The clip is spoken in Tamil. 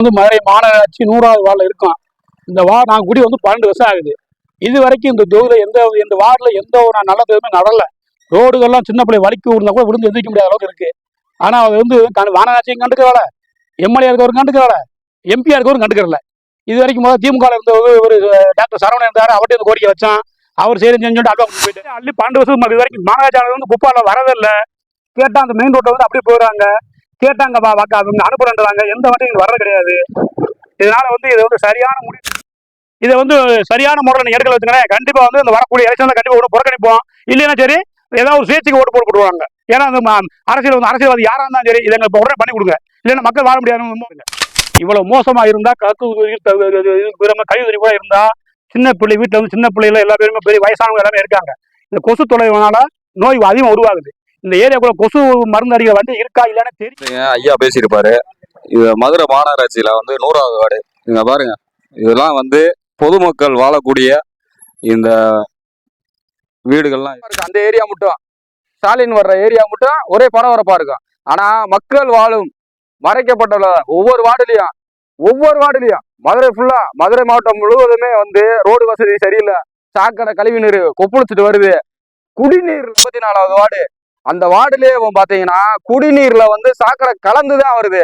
வந்து மதுரை மாநகராட்சி நூறாவது வார்டில் இருக்கும் இந்த வார்டு நான் குடி வந்து பன்னெண்டு வருஷம் ஆகுது. இது வரைக்கும் இந்த தொகுதியில் எந்த இந்த வார்டில் எந்த ஒரு நல்ல எதுவுமே நடல ரோடுகள்லாம் சின்ன பிள்ளை வலிக்கு விழுந்தா கூட விழுந்து எந்திரிக்க முடியாத அளவுக்கு இருக்குது ஆனால் அது வந்து கண் மாநகராட்சியும் கண்டுக்கிறவள எம்எல்ஏ இருக்கவரும் கண்டுக்கிறவள எம்பியா இருக்கவரும் கண்டுக்கிறல இது வரைக்கும் முதல்ல திமுக இருந்த ஒரு டாக்டர் சரவணன் இருந்தார். அவர்கிட்ட இந்த கோரிக்கை வச்சான். அவர் சரி செஞ்சுட்டு அல்வா போயிட்டு அள்ளி பன்னெண்டு வருஷம் இது வரைக்கும் மாநகராட்சி வந்து குப்பாவில் வரதில்லை கேட்டால் அந்த மெயின் ரோட்டை வந்து அப்படியே போயிடுறாங்க. கேட்டாங்கப்பா வா வாக்கா அவங்க அனுப்புறேன்றாங்க. எந்த வண்டியும் இங்க வர்றது கிடையாது. இதனால வந்து இது வந்து சரியான முடிவு இதை வந்து சரியான முறையில் நீ எடுக்கல வச்சுக்கிறேன் கண்டிப்பாக வந்து இந்த வரக்கூடிய எலெக்ஷன்ல கண்டிப்பாக ஒன்று புறக்கணிப்போம். இல்லைன்னா சரி ஏதாவது ஒரு சுயேட்சைக்கு ஓட்டு போட்டு ஏன்னா அந்த அரசியல் வந்து அரசியல்வாதி யாராக இருந்தாலும் சரி இதை இப்போ உடனே பண்ணி கொடுங்க. இல்லைன்னா மக்கள் வாழ முடியாது இவ்வளோ மோசமாக இருந்தால் கக்கு கத்து கழிவு கூட இருந்தால் சின்ன பிள்ளை வீட்டில் வந்து சின்ன பிள்ளைகள் எல்லா பேருமே பெரிய வயசானவங்க எல்லாமே இருக்காங்க. இந்த கொசு தொலைவனால நோய் அதிகமாக உருவாகுது. இந்த ஏரியாக்குள்ள கொசு மருந்து அடிக்கிற வண்டி இருக்கா இல்லைன்னு தெரியும் ஐயா பேசியிருப்பாரு. இது மதுரை மாநகராட்சியில வந்து நூறாவது வார்டு. இங்க பாருங்க. இதெல்லாம் வந்து பொதுமக்கள் வாழக்கூடிய இந்த வீடுகள்லாம். இருக்கு அந்த ஏரியா மட்டும். ஸ்டாலின் வர்ற ஏரியா மட்டும் ஒரே பரபரப்பா இருக்கும். ஆனா மக்கள் வாழும் மறைக்கப்பட்டுள்ள ஒவ்வொரு வார்டுலயும் ஒவ்வொரு வார்டுலயும் மதுரை ஃபுல்லா மதுரை மாவட்டம் முழுவதுமே வந்து ரோடு வசதி சரியில்லை. சாக்கடை கழிவு நீர் கொப்பளிச்சுட்டு வருது. குடிநீர் முப்பத்தி நாலாவது வார்டு. அந்த வார்டுலயே பாத்தீங்கன்னா குடிநீர்ல வந்து சாக்கடை கலந்துதான் வருது.